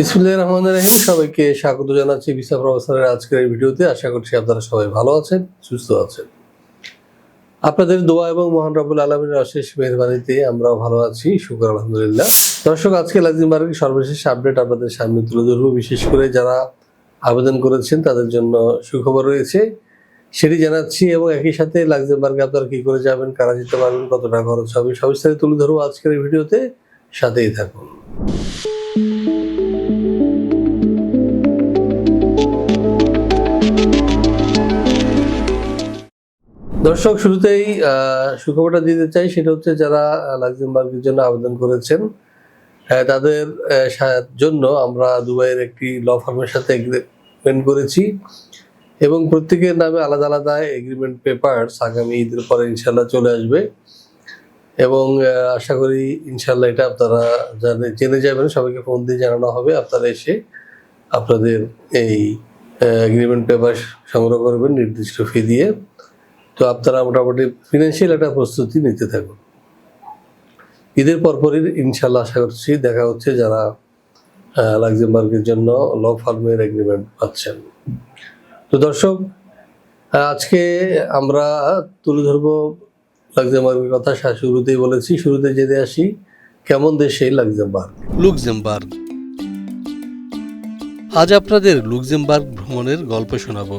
বিসমুল্লাহ রহমান রাহিম। সবাইকে স্বাগত জানাচ্ছি ভিসা প্রফেসরের আজকের এই ভিডিওতে। আশা করছি আপনারা সবাই ভালো আছেন, সুস্থ আছেন। আপনাদের দোয়া এবং মহান রবুল আলমীর অশেষ মেহরবানিতে আমরাও ভালো আছি, শুক্র আলহামদুলিল্লাহ। দর্শক, আজকে লাজিমবার্গের সর্বশেষ আপডেট আপনাদের সামনে তুলে ধরবো। বিশেষ করে যারা আবেদন করেছেন, তাদের জন্য সুখবর রয়েছে। সেটি জানাচ্ছি এবং একই সাথে লাক্সেমবার্গে আপনারা কি করে যাবেন, কারা যেতে পারবেন কত টাকা খরচ হবে সবিস্তারে তুলে ধরবো আজকের এই ভিডিওতে। সাথেই থাকুন। দর্শক, শুরুতেই সুখবরটা দিতে চাই, সেটা হচ্ছে যারা লাক্সেমবার্গের জন্য আবেদন করেছেন তাদের জন্য আমরা দুবাইয়ের একটি ল ফার্মের সাথে এগ্রিমেন্ট করেছি এবং প্রত্যেকের নামে আলাদা আলাদা এগ্রিমেন্ট পেপারস আগামী ঈদের পরে ইনশাল্লাহ চলে আসবে এবং আশা করি ইনশাল্লাহ এটা আপনারা জানে, জেনে যাবেন, সবাইকে ফোন দিয়ে জানানো হবে, আপনারা এসে আপনাদের এই এগ্রিমেন্ট পেপার সংগ্রহ করবেন, নির্দিষ্ট ফি দিয়ে। তো আপনারা মোটামুটি ফিনান্সিয়াল একটা প্রস্তুতি নিতে থাকুন। ঈদের পরপরই ইনশাল্লাহ আশা করছি দেখা হচ্ছে যারা লাক্সেমবার্গের জন্য ল ফার্মের এগ্রিমেন্ট পাচ্ছেন। তো দর্শক আজকে আমরা তুলে ধরবো লাক্সেমবার্গের কথা। শুরুতেই বলেছি, শুরুতে যেতে আসি কেমন দেশে লাক্সেমবার্গ। লুক্সেমবার্গ। আজ আপনাদের লুক্সেমবার্গ ভ্রমণের গল্প শোনাবো।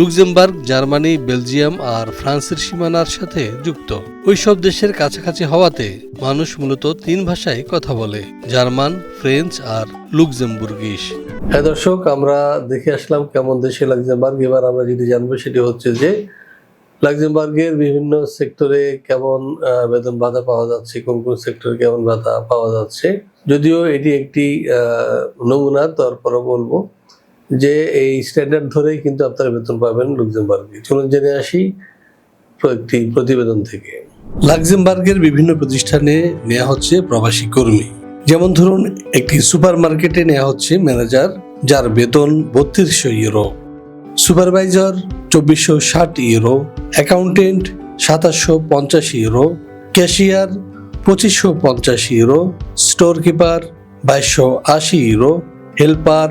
Luxembourg, Germany, Belgium আর ফ্রান্সের সীমানার সাথে যুক্ত। ওইসব দেশের কাছাকাছি হওয়াতে মানুষ মূলত তিন ভাষায় কথা বলে, জার্মান, ফ্রেঞ্চ আর লুক্সেমবুর্গিশ। হ্যাঁ দর্শক, আমরা দেখে আসলাম কেমন দেশে লাক্সেমবার্গ। এবার আমরা যেটি জানব সেটি হচ্ছে যে, লাক্সেমবার্গের বিভিন্ন সেক্টরে কেমন বেতন ভাতা পাওয়া যাচ্ছে, কোন কোন সেক্টরে কেমন ভাতা পাওয়া যাচ্ছে। যদিও এটি একটি নমুনা, তারপরও বলব। যে এই স্ট্যান্ডার্ড ধরেই কিন্তু আপনারা বেতন পাবেন লুক্সেমবার্গে। চলুন জেনে আসি একটি প্রতিবেদন থেকে। লাক্সেমবার্গের বিভিন্ন প্রতিষ্ঠানে নেওয়া হচ্ছে প্রবাসী কর্মী। যেমন ধরুন, একটি সুপার মার্কেটে নেওয়া হচ্ছে ম্যানেজার যার বেতন বত্রিশশো ইউরো, সুপারভাইজার চব্বিশশো ষাট ইউরো, অ্যাকাউন্টেন্ট সাতাশশো পঞ্চাশ ইউরো, ক্যাশিয়ার পঁচিশশো পঞ্চাশ ইউরো স্টোর কিপার বাইশশো আশি ইউরো, হেল্পার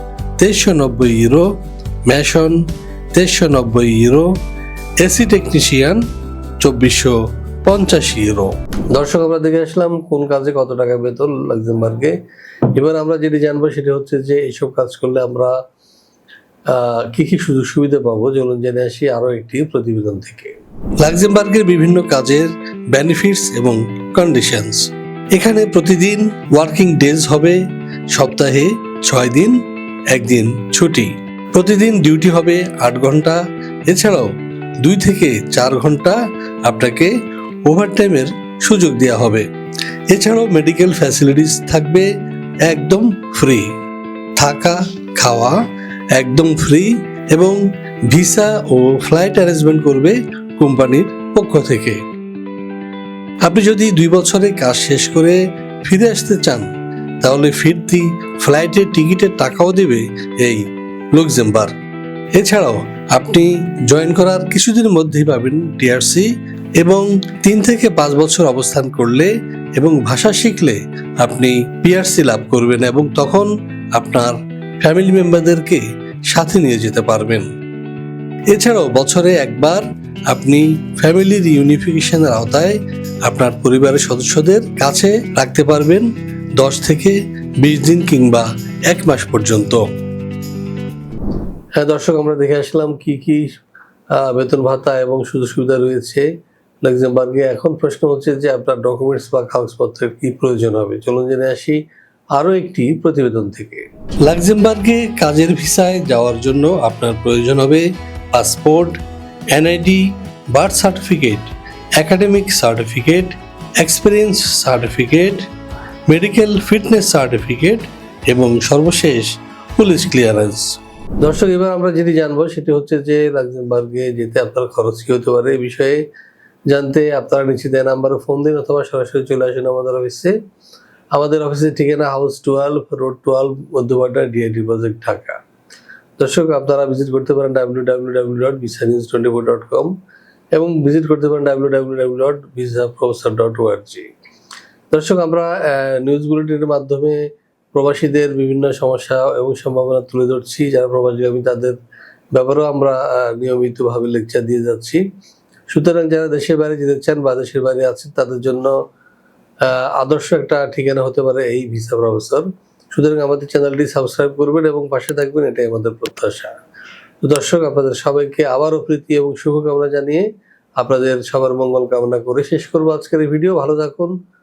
তেইশশো নব্বই ইউরো ম্যাশন তেইশশো নব্বই ইউরো এসি টেকনিশিয়ান চব্বিশশো পঞ্চাশ ইউরো। দর্শক আমরা দেখে আসলাম কোন কাজে কত টাকা বেতন লাক্সেমবার্গে। এবার আমরা যেটি জানব সেটা হচ্ছে যে এইসব কাজ করলে আমরা কি কি সুযোগ সুবিধা পাবো? চলুন জেনে আসি আরও একটি প্রতিবেদন থেকে। লাক্সেমবার্গের বিভিন্ন কাজের বেনিফিটস এবং কন্ডিশনস এখানে প্রতিদিন ওয়ার্কিং ডেজ হবে সপ্তাহে ছয় দিন একদিন ছুটি। প্রতিদিন ডিউটি হবে আট ঘণ্টা। এছাড়াও দুই থেকে চার ঘণ্টা আপনাকে ওভারটাইমের সুযোগ দেওয়া হবে। এছাড়াও মেডিকেল ফ্যাসিলিটিস থাকবে একদম ফ্রি থাকা, খাওয়া একদম ফ্রি এবং ভিসা ও ফ্লাইট অ্যারেঞ্জমেন্ট করবে কোম্পানির পক্ষ থেকে। আপনি যদি দুই বছরে কাজ শেষ করে ফিরে আসতে চান, তাহলে ফিরতি ফ্লাইটের টিকিটের টাকাও দেবে এই লুক্সেমবার্গ। এছাড়াও আপনি জয়েন করার কিছুদিনের মধ্যেই পাবেন টিআরসি এবং তিন থেকে পাঁচ বছর অবস্থান করলে এবং ভাষা শিখলে আপনি পিআরসি লাভ করবেন এবং তখন আপনার ফ্যামিলি মেম্বারদেরকে সাথে নিয়ে যেতে পারবেন। এছাড়াও বছরে একবার আপনি ফ্যামিলির ইউনিফিকেশনের আওতায় আপনার পরিবারের সদস্যদের কাছে রাখতে পারবেন। দশ থেকে বিশ দিন কিংবা এক মাস পর্যন্ত। হ্যাঁ দর্শক আমরা দেখে আসলাম কি কি বেতন ভাতা এবং সুযোগ সুবিধা রয়েছে লাক্সেমবার্গে। এখন প্রশ্ন হচ্ছে যে আপনার ডকুমেন্টস বা কাগজপত্রের কি প্রয়োজন হবে? চলুন জেনে আসি আরও একটি প্রতিবেদন থেকে। লাক্সেমবার্গে কাজের ভিসায় যাওয়ার জন্য আপনার প্রয়োজন হবে passport NID birth certificate academic certificate experience certificate medical fitness certificate এবং সর্বশেষ পুলিশ ক্লিয়ারেন্স। দর্শক, এবার আমরা যেটি জানব সেটি হচ্ছে যে লাক্সেমবার্গে যেতে আপনার খরচ কি হতে পারে এই বিষয়ে জানতে আপনারা নিচে দেয় নাম্বারে ফোন দিন অথবা সরাসরি চলে আসুন আমাদের অফিসে। আমাদের অফিসের ঠিকানা house twelve, road twelve Madhyabadda DID project Dhaka. দর্শক, আপনারা ভিজিট করতে পারেন W W W dot visa news twenty four dot com এবং ভিজিট করতে পারেন W W W dot visa professor dot org দর্শক, আমরা নিউজ বুলেটিনের মাধ্যমে প্রবাসীদের বিভিন্ন সমস্যা এবং সম্ভাবনা তুলে ধরছি। যারা প্রবাসী, আমি তাদের ব্যাপারেও আমরা নিয়মিতভাবে লেকচার দিয়ে যাচ্ছি। সুতরাং যারা দেশের বাইরে যেতে চান বা দেশের বাইরে আছেন, তাদের জন্য আদর্শ একটা ঠিকানা হতে পারে এই ভিসা প্রফেসর সুতরাং আমাদের চ্যানেলটি সাবস্ক্রাইব করবেন এবং পাশে থাকবেন, এটাই আমাদের প্রত্যাশা। দর্শক, আপনাদের সবাইকে আবারও প্রীতি এবং শুভকামনা জানিয়ে আপনাদের সবার মঙ্গল কামনা করে শেষ করব আজকের এই ভিডিও। ভালো থাকুন